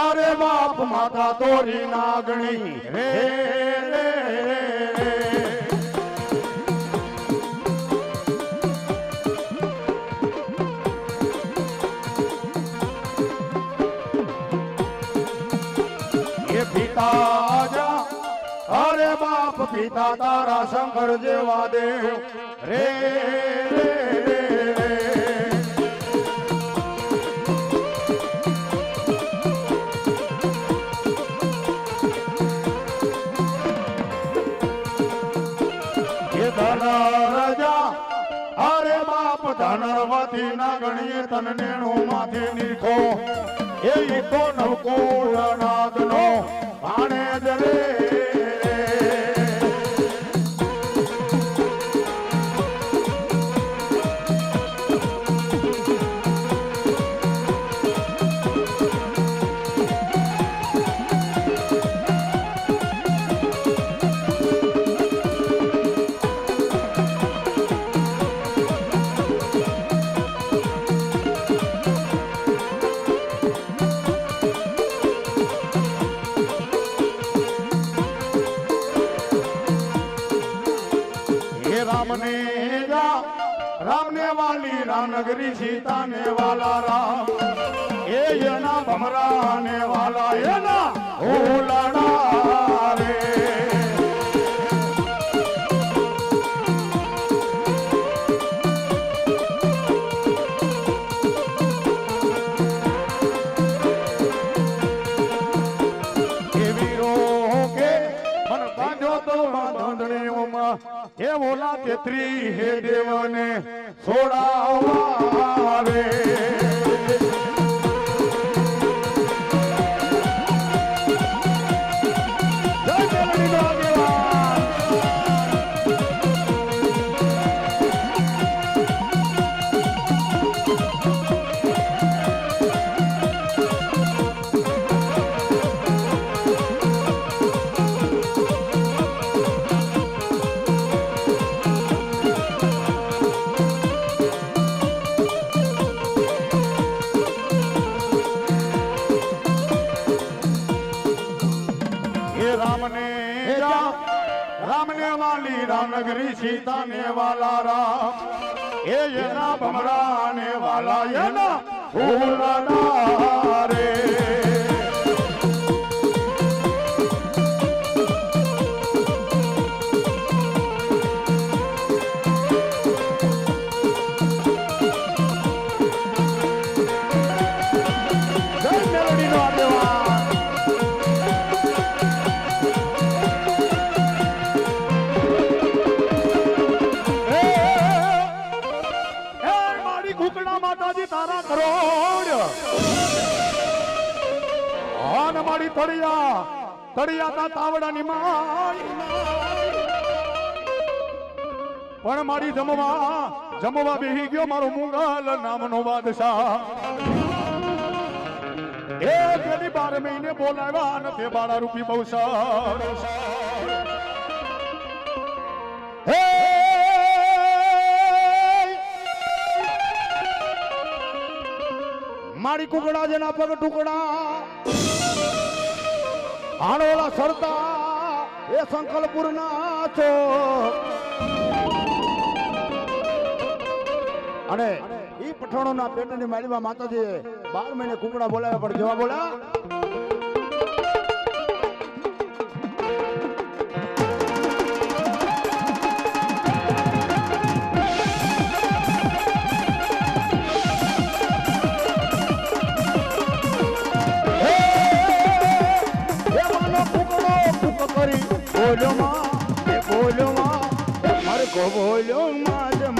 અરે બાપ માતા તોરી નાગણી રે પિતા અરે બાપ પિતા તારા શંકર જેવા દેવ રે. ધનવતી ના ગણીએ તન નેણો માથે નીખો એ ઈકો નવકોળ નાદનો ભાણે જ સીતા ને વાલા રામ એ એના ભમરા ને વાલા એના હુલડા રે એવી રોકે મન બાંધ્યો તો બાંધણીઓમાં એ ઓલા તેત્રી હે દેવને છોડાવવા રામનગરી સીતા ને વાલા રામ. એ એના ભમરા ને વાલા એના ફૂલડા રે. તળિયા તા તાવડાની પણ મારી જમવા જમવા બેહી ગયો મારો મુગલ નામનો બાદશાહ. એ પેલી બાર મહિને બોલાવ્યા અને તે બાળા રૂપી બહુ હે! મારી કુકડા જેના પગ ટુકડા હાણોલા સરતા એ સંકલ્પુર ના છો. અને ઈ પઠાણો ના પેટની માળીમાં માતાજી બાર મહિને કુકડા બોલાવ્યા પણ જેવા બોલ્યા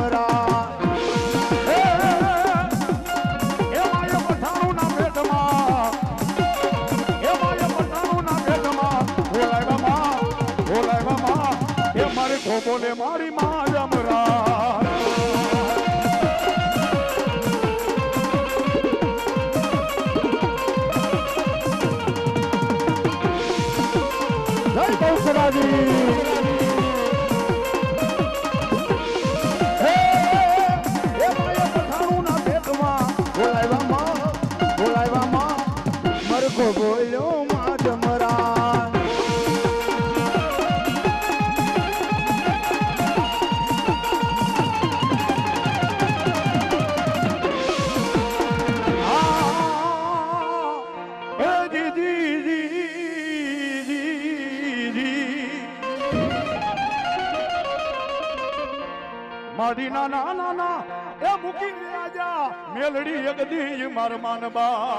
আমরা મારી ના ના ના ના એ મૂકી રાજા, મેલડી જગદી માર માનબા.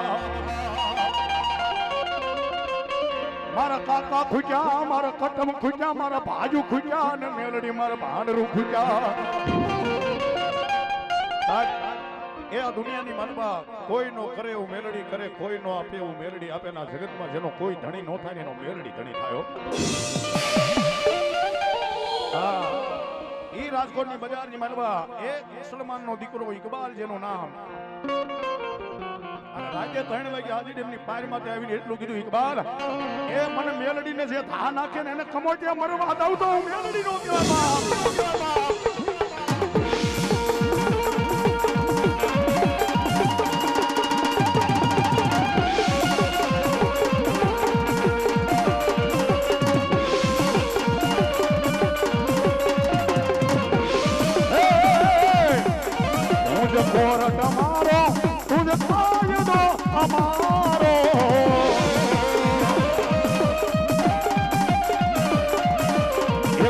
મારા કાકા ખૂટ્યા મારા કટમ ખૂટ્યા મારા ભાજુ ખૂટ્યા અને મેલડી મારા ભાંડરું ખૂટ્યા એ આ દુનિયાની માનબા કોઈ નો કરે એવું મેલડી કરે, કોઈ નો આપે એવું મેલડી આપે. ના જગતમાં જેનો કોઈ ધણી નો થાય એનો મેલડી ધણી થયો હા. ઈ રાજકોટની બજારની માનવા એક મુસલમાનનો દીકરો ઇકબાલ, જેનું નામ. રાતે ત્રણ વાગે હાજી ડેમની પારમાંથી આવીને એટલું કીધું, ઇકબાલ, એ મને મેલડીને જે થા નાખે ને એને ખમોટિયા મરવા દઉં તો હું મેલડી નો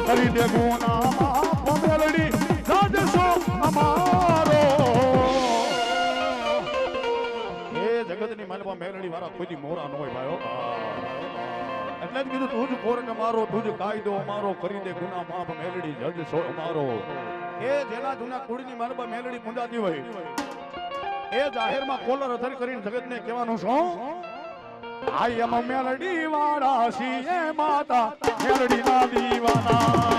કરી દે ગુના માફ રાજસો અમારો એ જગતની માલમાં મેલડી વાળા કોઈ મોરા ન હોય ભાઈઓ. એટલે જ કીધું તું જ કોર્ટ મારો તું જ કાયદો અમારો કરી દે ગુના માફ મેલડી જજ સો અમારો. એ જેના જૂના કુળની માલમાં મેલડી મુંડાતી હોય. એ જાહેરમાં કોલર અથર કરીને જગતને કહેવાનું શું આઈ એમ મેલડી વાળા છીએ માતા મેલડી ના દીવાના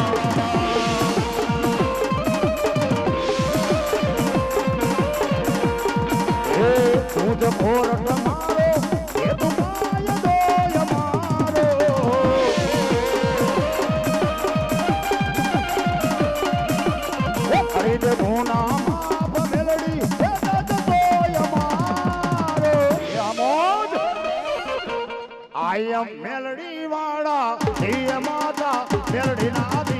એ ભૂના એમ મેલડી વાળા મેલડી ના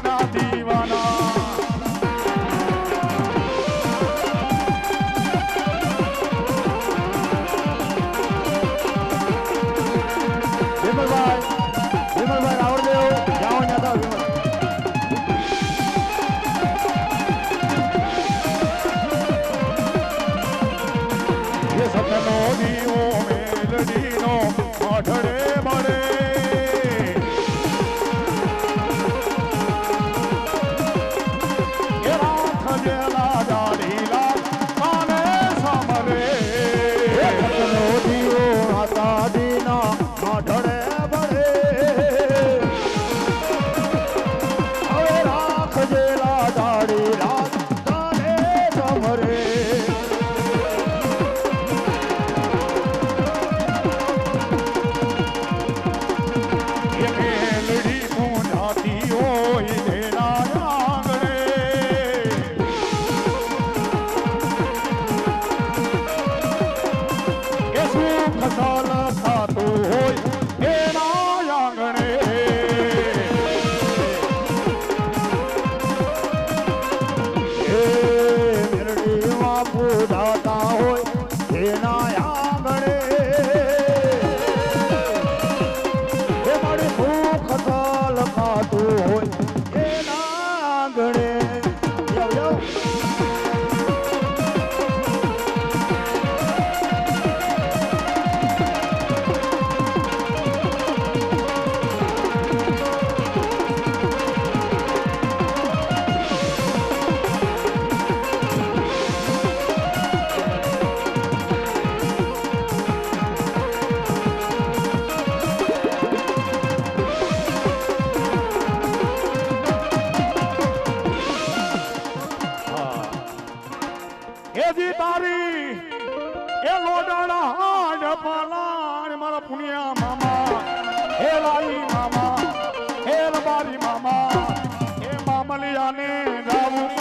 તારી. એ લોડાણા હાડ પલાણ મારા પુણ્યા મામા. હે લાઈ મામા, હે રબારી મામા. હે મામલિયાને રાવું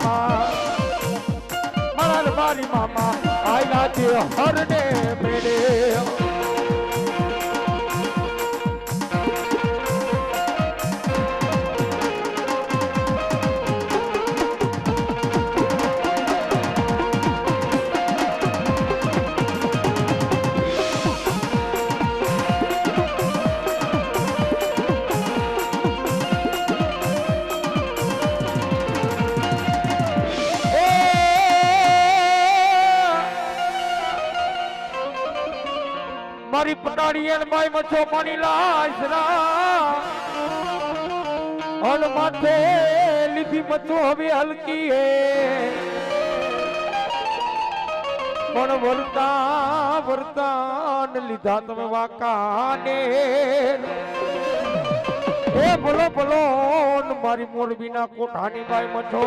મામા. મારા મારી મામા આયલા તે હરને મેળે. ઘડિયાળ ભાઈ મચો પાણી લાશરા હલ માથે લીધી મચો હવે હલકી હે પણ વરતા વરતાન લીધા તમે વાકાને. એ ભલો ભલો મારી મોરબીના કોઠાની બાઈ મઠો